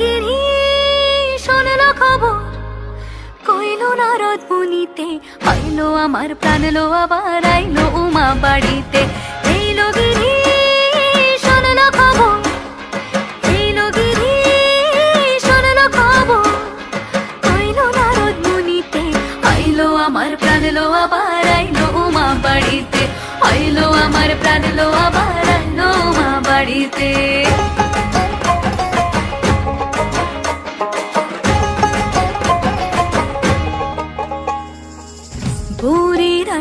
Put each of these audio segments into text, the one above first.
গিরি শোনলো খবর। কইলো নারদ মুনিতে আইলো আমার প্রাণ আবার আইলো উমা বাড়িতে। এইলো গিরি আমার প্রাণ, লো আবার আইলো উমা বাড়িতে। আইলো আমার প্রাণ, লো আবার আইলো বাড়িতে।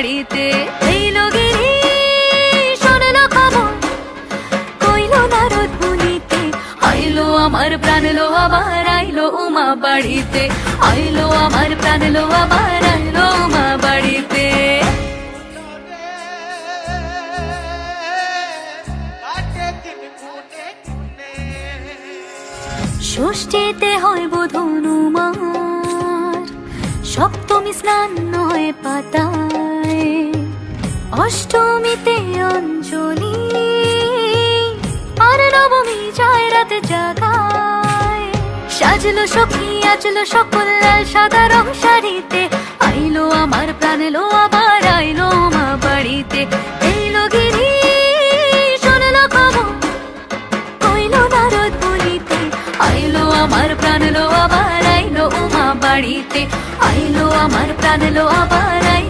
বাড়িতে। আমার প্রাণ লো, আবার আইলো উমা বাড়িতে। আইলো আমার প্রাণ লো, আবার আইলো উমা বাড়িতে। ষষ্ঠীতে হয় বোধনুমার সপ্তমী স্নান নয় পাতায় অষ্টমীতে অঞ্জলি, আর নবমী যায় রাতে জাগায়। সাজলো সখী আজলো সকল লাল সাদা রং শাড়িতে। আইলো আমার প্রাণ লো আবার আইলো মা বাড়িতে। এইলো গিরি, শোনলো খবর, কইলো নারদ বলিতে। আইলো আমার প্রাণ লো আবার আইলো উমা বাড়িতে। আইলো আমার প্রাণ লো আবার আইলো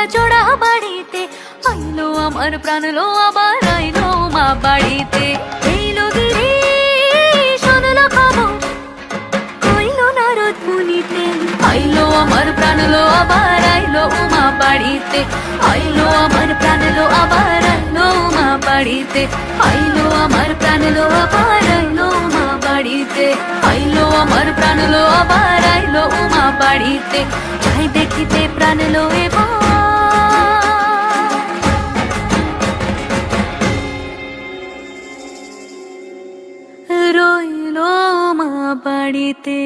বাংলা জোড়া বাড়িতে, আইলো আমার প্রাণ লো আবার, আইলো মা বাড়িতে। এইলো গিরি শোনলো খবর কইলো নারদ মুনিতে, আইলো আমার প্রাণ লো আবার, আইলো উমা বাড়িতে। আইলো আমার প্রাণ লো আবার, আইলো উমা বাড়িতে। আইলো আমার প্রাণ লো আবার, আইলো উমা বাড়িতে। আইলো আমার প্রাণ লো আবার, আইলো উমা বাড়িতে। যাই দেখিতে প্রাণ লো এবার বাড়িতে